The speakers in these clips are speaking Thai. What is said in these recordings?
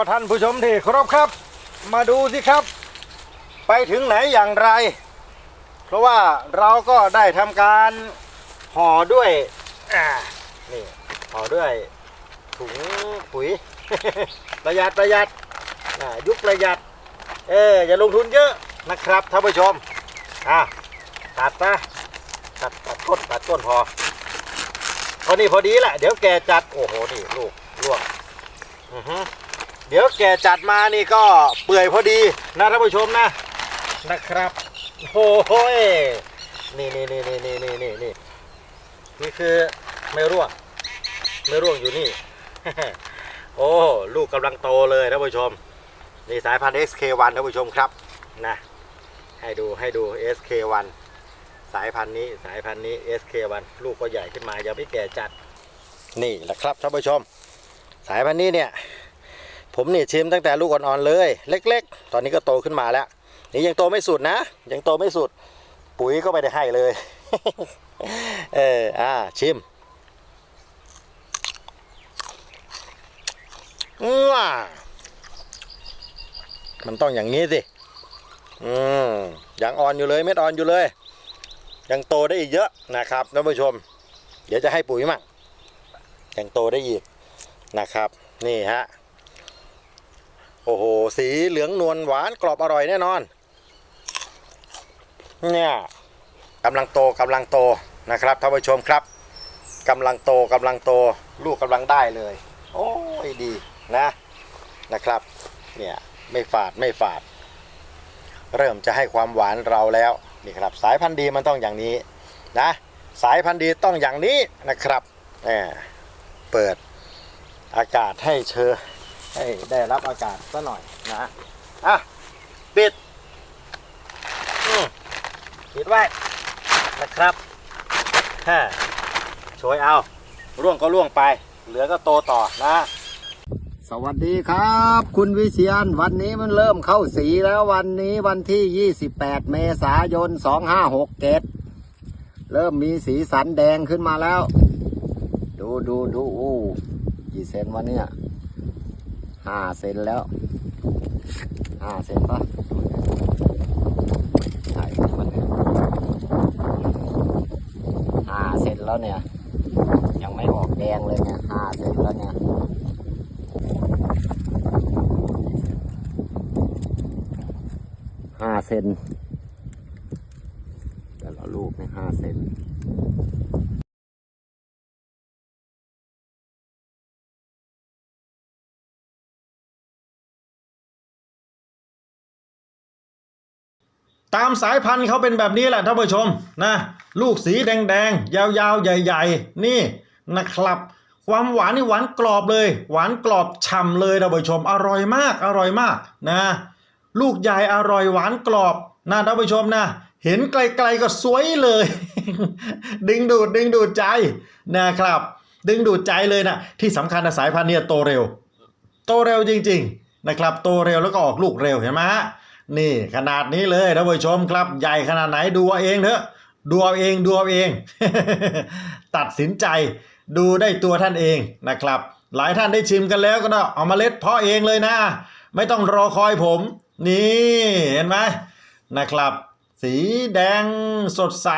ก็ท่านผู้ชมที่เคารพครับ มาดูสิครับ ไปถึงไหนอย่างไร เพราะว่าเราก็ได้ทำการห่อด้วยอ่านี่ห่อด้วยถุงปุ๋ย ประหยัดประหยัดยุคประหยัด เอออย่าลงทุนเยอะนะครับท่านผู้ชมอะตัดนะตัดตัดก้นตัดก้นพอพอนี่พอดีแหละเดี๋ยวแกจัดโอ้โหนี่ลูกลวกอือฮึ เดี๋ยวแกจัดมานี่ก็เปื่อยพอดีนะท่านผู้ชมนะนะครับโอ้โหยนี่นี่นี่นี่นี่นี่นี่นี่นี่คือไม่ร่วงไม่ร่วงอยู่นี่ โอ้ลูกกำลังโตเลยท่านผู้ชมนี่สายพันธุ์ SK1 ท่านผู้ชมครับนะให้ดูให้ดู SK1 สายพันธุ์นี้สายพันธุ์นี้ SK1 ลูกก็ใหญ่ขึ้นมายังไม่แก่จัดนี่แหละครับท่านผู้ชม สายพันธุ์นี้เนี่ย ผมนี่ชิมตั้งแต่ลูกอ่อนๆเลย เล็ก ๆ ตอนนี้ก็โตขึ้นมาแล้ว นี่ยังโตไม่สุดนะ ยังโตไม่สุด ปุ๋ยก็ไม่ได้ให้เลย เอออ่าชิมว้ามันต้องอย่างนี้สิอืมยังอ่อนอยู่เลยเม็ดอ่อนอยู่เลย ยังโตได้อีกเยอะนะครับท่านผู้ชม เดี๋ยวจะให้ปุ๋ยมั่งยังโตได้อีกนะครับ นี่ฮะ โอ้โห สีเหลืองนวลหวานกรอบอร่อยแน่นอน เนี่ยกำลังโตกำลังโตนะครับท่านผู้ชมครับกำลังโตกำลังโต ลูกกำลังได้เลย โอ้ยดีนะนะครับ เนี่ยไม่ฝาดไม่ฝาด เริ่มจะให้ความหวานเราแล้วนี่ครับ สายพันธุ์ดีมันต้องอย่างนี้นะ สายพันธุ์ดีต้องอย่างนี้นะครับแหมเปิดอากาศให้เชอ ให้ได้รับอากาศซะหน่อยนะอะปิดปิดไว้นะครับฮะช่วยเอา ร่วงก็ร่วงไป เหลือก็โตต่อนะ สวัสดีครับ คุณวิเชียนวันนี้มันเริ่มเข้าสีแล้ววันนี้วันที่ 28 เมษายน 2567 เริ่มมีสีสันแดงขึ้นมาแล้ว ดูดูดูอู้กี่เซนวะเนี่ย ห้าเซนแล้วห้าเซนปะใช่มันเนี่ยห้าเซนแล้วเนี่ย ยังไม่ออกแดงเลยเนี่ยห้าเซนแล้วเนี่ยห้าเซนแต่ละลูกเนี่ยห้าเซน ตามสายพันธุ์เขาเป็นแบบนี้แหละท่านผู้ชมนะลูกสีแดงๆ ยาวๆ ใหญ่ ๆ นี่นะครับ ความหวานนี่หวานกรอบเลย หวานกรอบฉ่ำเลยท่านผู้ชม อร่อยมากอร่อยมากนะ ลูกใหญ่อร่อยหวานกรอบนะท่านผู้ชมนะ เห็นไกลๆก็สวยเลย ดึงดูดดึงดูดใจนะครับ ดึงดูดใจเลยนะที่สำคัญนะสายพันธุ์เนี่ยโตเร็ว โตเร็วจริง ๆ นะครับ โตเร็วแล้วก็ออกลูกเร็วเห็นไหมฮะ นี่ขนาดนี้เลยท่านผู้ชมครับ ใหญ่ขนาดไหนดูเอาเองเถอะดูเอาเองดูเอาเอง ตัดสินใจดูได้ตัวท่านเองนะครับ หลายท่านได้ชิมกันแล้วก็เอาเมาเล็ดเพาะเองเลยนะ ไม่ต้องรอคอยผม นี่เห็นไหมนะครับ สีแดงสดใส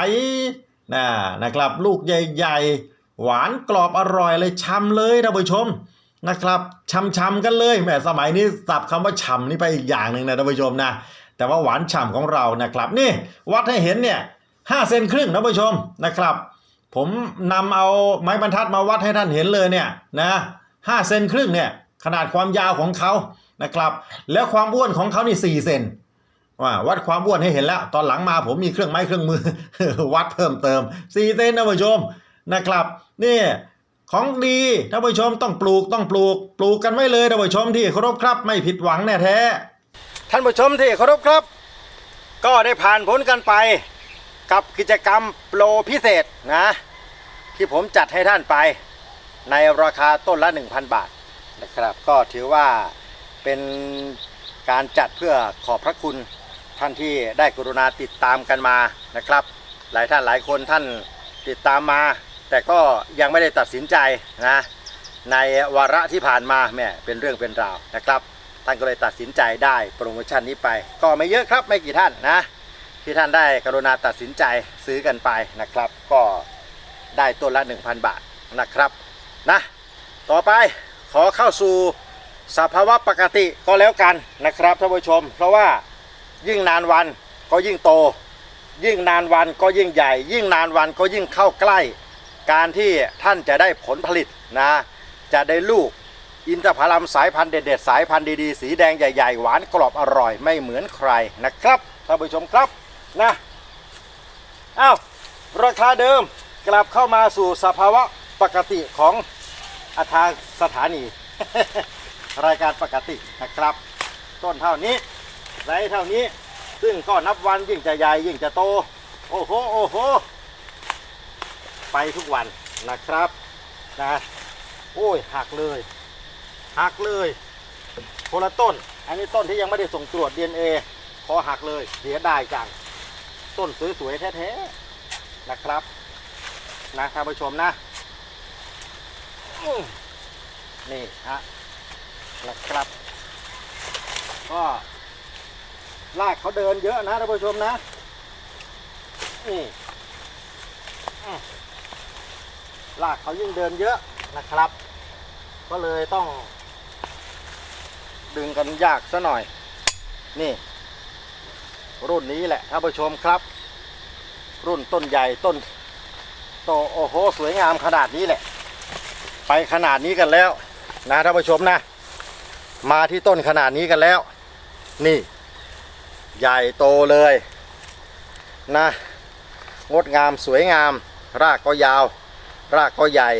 นะนะครับ ลูกใหญ่ ๆ หวานกรอบอร่อยเลยชำเลยท่านผู้ชม นะครับช้ำๆกันเลยแหมสมัยนี้สับคำว่าฉ่ำนี่ไปอีกอย่างหนึ่งนะท่านผู้ชมนะ แต่ว่าหวานฉ่ำของเรานะครับ นี่วัดให้เห็นเนี่ยห้าเซนครึ่งท่านผู้ชมนะครับ ผมนำเอาไม้บรรทัดมาวัดให้ท่านเห็นเลยเนี่ยนะห้าเซนครึ่งเนี่ยขนาดความยาวของเขานะครับ แล้วความอ้วนของเขานี่สี่เซนว่าวัดความอ้วนให้เห็นแล้ว ตอนหลังมาผมมีเครื่องไม้เครื่องมือ วัดเพิ่มเติมสี่เซนท่านผู้ชมนะครับ นี่ ของดีท่านผู้ชมต้องปลูกต้องปลูก ปลูกกันไว้เลยท่านผู้ชมที่เคารพครับ ไม่ผิดหวังแน่แท้ ท่านผู้ชมที่เคารพครับ ก็ได้ผ่านพ้นกันไป กับกิจกรรมโปรพิเศษนะ ที่ผมจัดให้ท่านไป ในราคาต้นละ 1,000 บาทนะครับ ก็ถือว่าเป็นการจัดเพื่อขอบพระคุณท่านที่ได้กรุณาติดตามกันมานะครับ หลายท่านหลายคนท่านติดตามมา แต่ก็ยังไม่ได้ตัดสินใจนะในวาระที่ผ่านมาแม่เป็นเรื่องเป็นราวนะครับท่านก็เลยตัดสินใจได้โปรโมชั่นนี้ไป ก็ไม่เยอะครับไม่กี่ท่านนะ ที่ท่านได้กรุณาตัดสินใจซื้อกันไปนะครับ ก็ได้ต้นละ 1,000 บาทนะครับนะต่อไปขอเข้าสู่สภาวะปกติก็แล้วกันนะครับท่านผู้ชม เพราะว่ายิ่งนานวันก็ยิ่งโต ยิ่งนานวันก็ยิ่งใหญ่ ยิ่งนานวันก็ยิ่งเข้าใกล้ การที่ท่านจะได้ผลผลิตนะ จะได้ลูกอินทผลัมสายพันธุ์เด็ดๆสายพันธุ์ดีๆ สีแดงใหญ่ๆ หวานกรอบอร่อยไม่เหมือนใครนะครับท่านผู้ชมครับนะอ้าวราคาเดิมกลับเข้ามาสู่สภาวะปกติของอาทางสถานี รายการปกตินะครับ ต้นเท่านี้ไซส์เท่านี้ ซึ่งก็นับวันยิ่งจะใหญ่ยิ่งจะโต โอ้โหโอ้โห ไปทุกวันนะครับนะโอ้ยหักเลยหักเลยคนละต้น อันนี้ต้นที่ยังไม่ได้ส่งตรวจ DNA ขอหักเลยเสียดายจัง ต้นสวยๆแท้ๆนะครับนะท่านผู้ชมนะนี่ฮะนะครับ ก็ลากเขาเดินเยอะนะท่านผู้ชมนะนี่ ลากเขายิ่งเดินเยอะนะครับ ก็เลยต้อง ดึงกันยากซะหน่อย นี่ รุ่นนี้แหละท่านผู้ชมครับ รุ่นต้นใหญ่ต้นโตโอ้โหสวยงามขนาดนี้แหละ ไปขนาดนี้กันแล้ว นะท่านผู้ชมนะ มาที่ต้นขนาดนี้กันแล้ว นี่ ใหญ่โตเลยนะ งดงามสวยงาม รากก็ยาว รากก็ใหญ่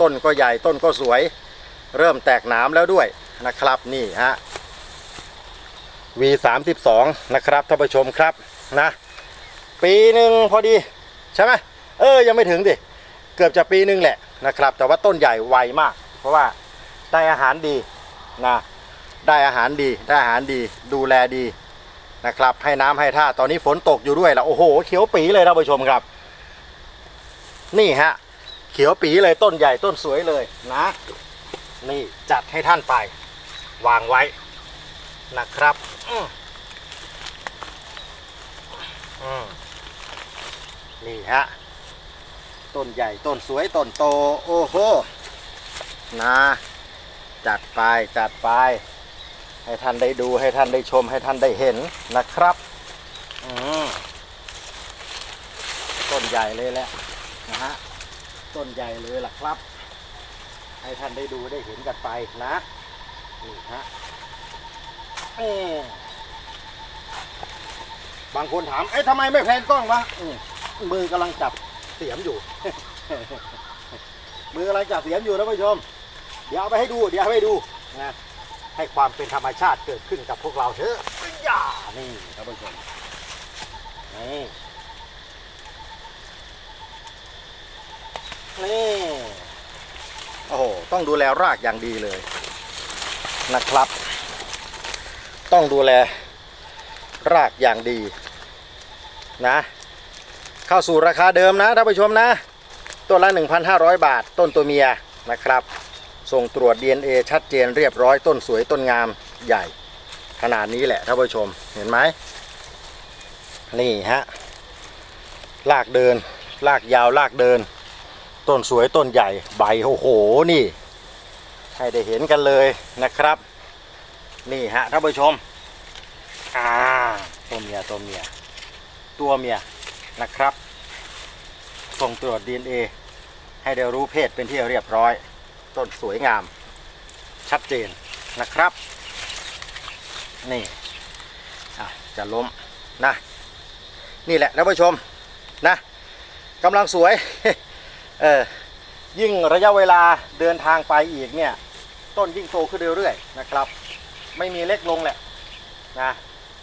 ต้นก็ใหญ่ต้นก็สวย เริ่มแตกหนามแล้วด้วยนะครับนี่ฮะ V32 นะครับท่านผู้ชมครับนะ ปีหนึ่งพอดีใช่ไหมเออยังไม่ถึงดิเกือบจะปีหนึ่งแหละนะครับ แต่ว่าต้นใหญ่ไวมาก เพราะว่าได้อาหารดีนะได้อาหารดีได้อาหารดีดูแลดีนะครับ ให้น้ำให้ท่าตอนนี้ฝนตกอยู่ด้วยแล้วโอ้โหเขียวปีเลยท่านผู้ชมครับ นี่ฮะ เขียวปีเลยต้นใหญ่ต้นสวยเลยนะ นี่จัดให้ท่านไป วางไว้นะครับอืมนี่ฮะ ต้นใหญ่ต้นสวยต้นโต โอ้โหนะจัดไปจัดไป ให้ท่านได้ดูให้ท่านได้ชมให้ท่านได้เห็นนะครับอืมต้นใหญ่เลยแหละ ต้นใหญ่เลยล่ะครับ ให้ท่านได้ดูได้เห็นกันไปนะนี่ฮะเอ้บางคนถามเอ้ทำไมไม่แพนกล้องวะมือกำลังจับเสียมอยู่ มือกำลังจับเสียมอยู่นะผู้ชม เดี๋ยวเอาไปให้ดู เดี๋ยวไปให้ดูนะให้ความเป็นธรรมชาติเกิดขึ้นกับพวกเราเถอะอย่านี่ท่านผู้ชมนี่ นี่โอ้โหต้องดูแลรากอย่างดีเลยนะครับ ต้องดูแลรากอย่างดีนะเข้าสู่ราคาเดิมนะท่านผู้ชมนะต้นละ 1,500 บาท ต้นตัวเมียนะครับ ส่งตรวจ DNA ชัดเจนเรียบร้อยต้นสวยต้นงามใหญ่ ขนาดนี้แหละท่านผู้ชมเห็นไหมนี่ฮะลากเดิน ลากยาวลากเดิน ต้นสวยต้นใหญ่ใบโอ้โหนี่ ให้ได้เห็นกันเลยนะครับ นี่ฮะท่านผู้ชมอ่าตัวเมียตัวเมีย ตัวเมียนะครับ ส่งตรวจ DNA ให้ได้รู้เพศเป็นที่เรียบร้อย ต้นสวยงาม ชัดเจนนะครับ นี่ะจะล้มนะ นี่แหละท่านผู้ชมนะกำลังสวย เออยิ่งระยะเวลาเดินทางไปอีกเนี่ย ต้นยิ่งโตขึ้นเรื่อยๆนะครับ ไม่มีเล็กลงแหละนะ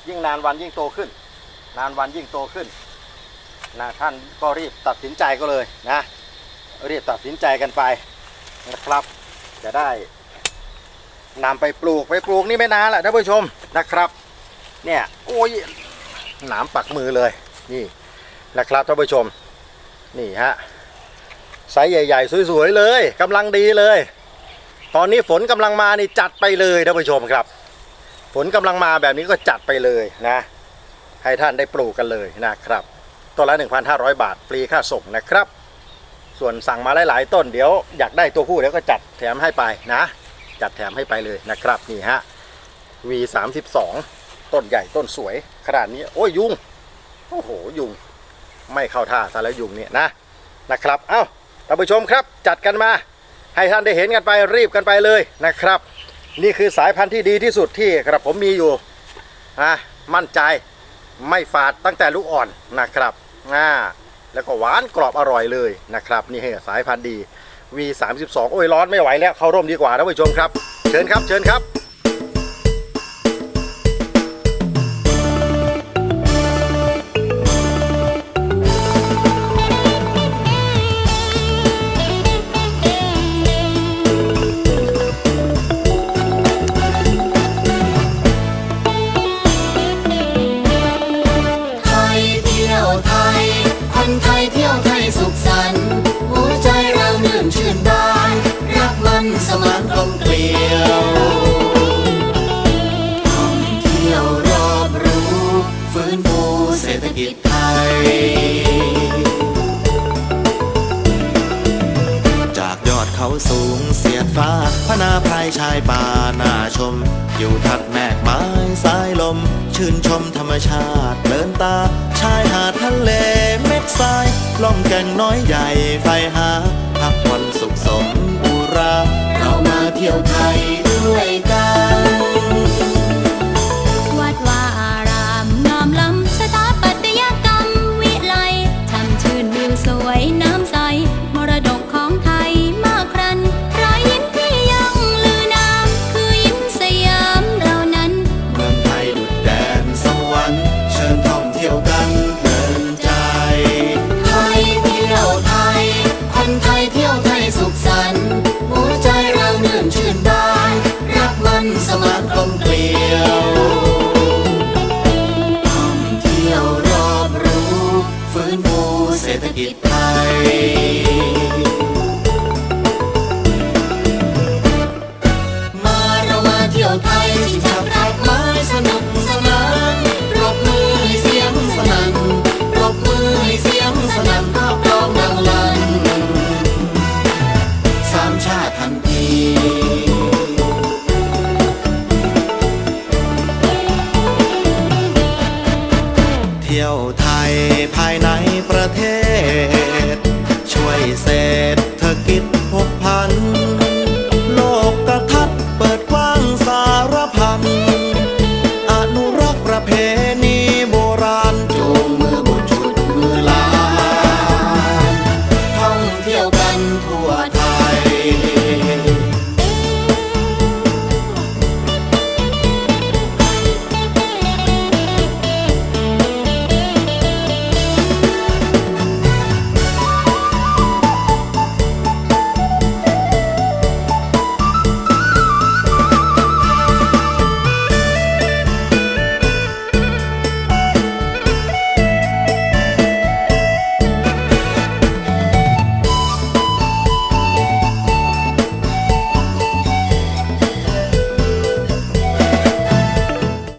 ยิ่งนานวันยิ่งโตขึ้น นานวันยิ่งโตขึ้นนะท่านก็รีบตัดสินใจก็เลยนะรีบตัดสินใจกันไปนะครับ จะได้นำไปปลูกไปปลูกนี่ไม่นานแหละท่านผู้ชมนะครับเนี่ยโอ้ยหนามปักมือเลยนี่นะครับท่านผู้ชมนี่ฮะ ไซส์ใหญ่ๆ สวยๆ เลยกำลังดีเลย ตอนนี้ฝนกำลังมานี่จัดไปเลยท่านผู้ชมครับ ฝนกำลังมาแบบนี้ก็จัดไปเลยนะ ให้ท่านได้ปลูกกันเลยนะครับต้นละ 1,500 บาทฟรีค่าส่งนะครับ ส่วนสั่งมาหลาย ๆ ต้นเดี๋ยวอยากได้ตัวผู้เดี๋ยวก็จัดแถมให้ไปนะ จัดแถมให้ไปเลยนะครับนี่ฮะ V32 ต้นใหญ่ต้นสวยขนาดนี้โอ้ยยุงโอ้โหยุง ไม่เข้าท่าซะแล้วยุงเนี่ยนะนะครับ เอ้า ท่านผู้ชมครับจัดกันมา ให้ท่านได้เห็นกันไปรีบกันไปเลยนะครับ นี่คือสายพันธุ์ที่ดีที่สุดที่กระผมมีอยู่อะมั่นใจไม่ฝาดตั้งแต่ลูกอ่อนนะครับอ่าแล้วก็หวานกรอบอร่อยเลยนะครับ นี่ให้สายพันธุ์ดี V32 โอ้ยร้อนไม่ไหวแล้วเข้าร่มดีกว่าท่านผู้ชมครับ เชิญครับเชิญครับ จากยอดเขาสูงเสียดฟ้าพนาพรายชายป่าน่าชม อยู่ทัดแมกไม้สายลม ชื่นชมธรรมชาติเลินตา ชายหาดทะเลเม็ดทรายล่องแก่งน้อยใหญ่ไฟหาพักวันสุขสมอุรา เรามาเที่ยวไทย